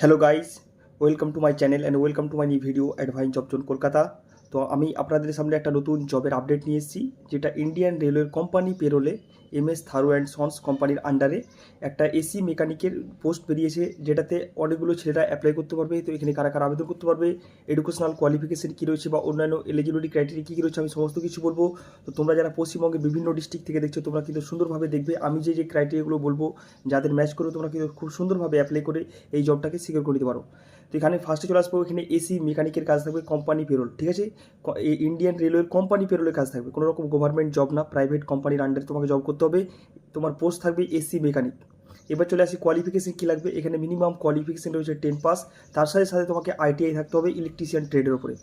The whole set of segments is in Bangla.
Hello guys welcome to my channel and welcome to my new video অ্যাডভাইন job zone Kolkata তো আমি আপনাদের সামনে একটা নতুন জবের আপডেট নিয়ে এসেছি, যেটা ইন্ডিয়ান রেলওয়ের কোম্পানি পেরোলে এম এস থারো অ্যান্ড সন্স কোম্পানির আন্ডারে একটা এসি মেকানিকের পোস্ট বেরিয়েছে, যেটাতে অনেকগুলো ছেলেরা অ্যাপ্লাই করতে পারবে। তো এখানে কারা কারা আবেদন করতে পারবে এডুকেশনাল কোয়ালিফিকেশন কী রয়েছে বা অন্যান্য এলিজিবিলিটি ক্রাইটেরিয়া কী রয়েছে আমি সমস্ত কিছু বলব। তো তোমরা যারা পশ্চিমবঙ্গের বিভিন্ন ডিস্ট্রিক্ট থেকে দেখছ, তোমরা কিন্তু সুন্দরভাবে দেখবে। আমি যে যে ক্রাইটেরিয়াগুলো বলব, যাদের ম্যাচ করে তোমরা কিন্তু খুব সুন্দরভাবে অ্যাপ্লাই করে এই জবটাকে সিকিউর করে নিতে পারো। তো এখানে ফার্স্টে চলে আসব, এখানে এসি মেকানিকের কাজ থাকবে কোম্পানি পেরোল ঠিক আছে? ইন্ডিয়ান রেলওয়ের কোম্পানি পেরোলের কাজ থাকবে। কোনো রকম গভর্নমেন্ট জব না প্রাইভেট কোম্পানির আন্ডারে তোমাকে জব করতে হবে তোমার পোস্ট থাকবে এসি মেকানিক এবার চলে আসি কোয়ালিফিকেশান কী লাগবে? এখানে মিনিমাম কোয়ালিফিকেশান রয়েছে টেন পাস তার সাথে সাথে তোমাকে আইটিআই থাকতে হবে ইলেকট্রিশিয়ান ট্রেডের উপরে।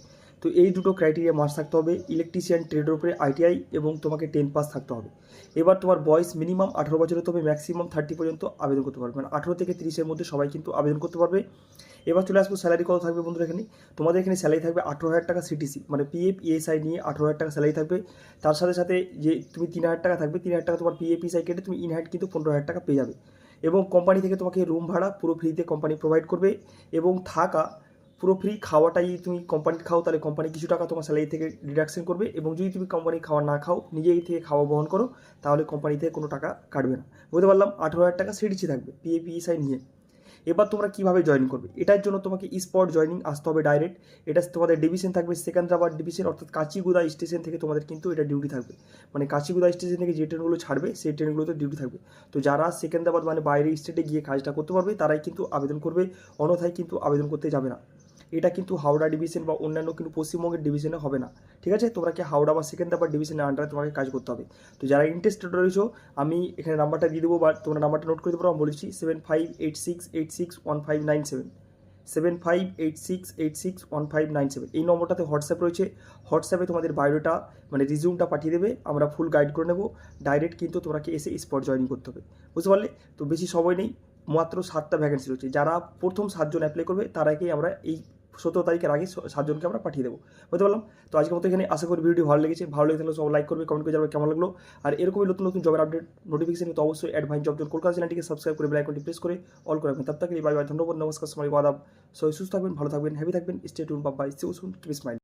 তো এই দুটো ক্রাইটেরিয়া মার্কস থাকতে হবে ইলেকট্রিশিয়ান ট্রেডের উপরে আইটিআই এবং তোমাকে টেন পাস থাকতে হবে। এবার তোমার বয়স মিনিমাম আঠারো বছরের তবে ম্যাক্সিমাম থার্টি পর্যন্ত আবেদন করতে পারবে। মানে আঠারো থেকে তিরিশের মধ্যে সবাই কিন্তু আবেদন করতে পারবে। এবার চলে আসব স্যালারি কত থাকবে বন্ধুরা এখানে? তোমাদের এখানে স্যালারি থাকবে আঠেরো হাজার টাকা সিটিসি মানে পিএফ ইএসআই নিয়ে আঠেরো হাজার টাকা স্যালারি থাকবে। তার সাথে সাথে যে তুমি তিন হাজার টাকা থাকবে, তিন হাজার টাকা তোমার পিএফ ইএসআই কেটে তুমি ইন হ্যান্ড কিন্তু পনেরো হাজার টাকা পেয়ে যাবে। এবং কোম্পানি থেকে তোমাকে রুম ভাড়া পুরো ফ্রিতে কোম্পানি প্রোভাইড করবে। এবং থাকা পুরো ফ্রি খাওয়াটাই তুমি কোম্পানির খাও, তাহলে কোম্পানি কিছু টাকা তোমার স্যালারি থেকে ডিডাকশন করবে এবং যদি তুমি কোম্পানির খাওয়া না খাও, নিজেই থেকে খাওয়া বহন করো, তাহলে কোম্পানি থেকে কোনো টাকা কাটবে না। বুঝতে পারলাম? আঠেরো হাজার টাকা সিডিসি থাকবে পিএপিএসআই নিয়ে। এবার তোমরা কীভাবে জয়েন করবে? এটার জন্য তোমাকে স্পট জয়েনিং আসতে হবে ডাইরেক্ট এটা তোমাদের ডিভিশন থাকবে সেকেন্দ্রাবাদ ডিভিশন অর্থাৎ কাচিগুদা স্টেশন থেকে তোমাদের কিন্তু এটা ডিউটি থাকবে। মানে কাচিগুদা স্টেশন থেকে যে ট্রেনগুলো ছাড়বে, সেই ট্রেনগুলোতে ডিউটি থাকবে। তো যারা সেকেন্দ্রাবাদ মানে বাইরের স্টেটে গিয়ে কাজটা করতে পারবে, তারাই কিন্তু আবেদন করবে, অন্যথায় কিন্তু আবেদন করতে যাবে না। এটা কিন্তু হাওড়া ডিভিশন বা অন্যান্য কিন্তু পশ্চিমবঙ্গের ডিভিশনে হবে না। ঠিক আছে? তোমাকে হাওড়া বা সেকেন্দ্রাবাদ ডিভিশনের আন্ডারে তোমাকে কাজ করতে হবে। তো যারা ইন্টারেস্টেড রয়েছো, আমি এখানে নাম্বারটা দিয়ে দেবো বা তোমরা নাম্বারটা নোট করে দেবো। আমি বলেছি seven five eight six eight six one five nine seven seven five eight six eight six one five nine seven এই নম্বরটাতে হোয়াটসঅ্যাপ রয়েছে। হোয়াটসঅ্যাপে তোমাদের বায়োডাটা মানে রিজিউমটা পাঠিয়ে দেবে। আমরা ফুল গাইড করে নেব। ডাইরেক্ট কিন্তু তোমাকে এসে স্পট জয়েনিং করতে হবে। বুঝতে পারলে? তো বেশি সময় নেই। মাত্র সাতটা ভ্যাকেন্সি রয়েছে। যারা প্রথম সাতজন অ্যাপ্লাই করবে, তারাকেই আমরা এই সতেরো তারিখের আগে সাতজনকে আমরা পাঠিয়ে দেবো। বুঝতে পারলাম? তো আজকের মতো এখানে আশা করি ভিডিও ভালো লেগেছে। ভালো লেগে থাকলে সব লাইক করবে কমেন্ট করে জানাবে কেমন লাগল। আর এরকমই নতুন নতুন জবের আপডেট নোটিফিকেশন তো অবশ্যই অ্যাডভান্স জব জন কলকাতা চ্যানেলটিকে সাবস্ক্রাইব করে বেলাইকনটি প্রেস করে অল করে রাখবেন। তার থেকে বাই বাই ধন্যবাদ, নমস্কার সময় সবাই সুস্থ থাকবেন, ভালো থাকবেন হ্যাপি থাকবেন স্টে টুন বা বাই সুন কিপ স্মাইল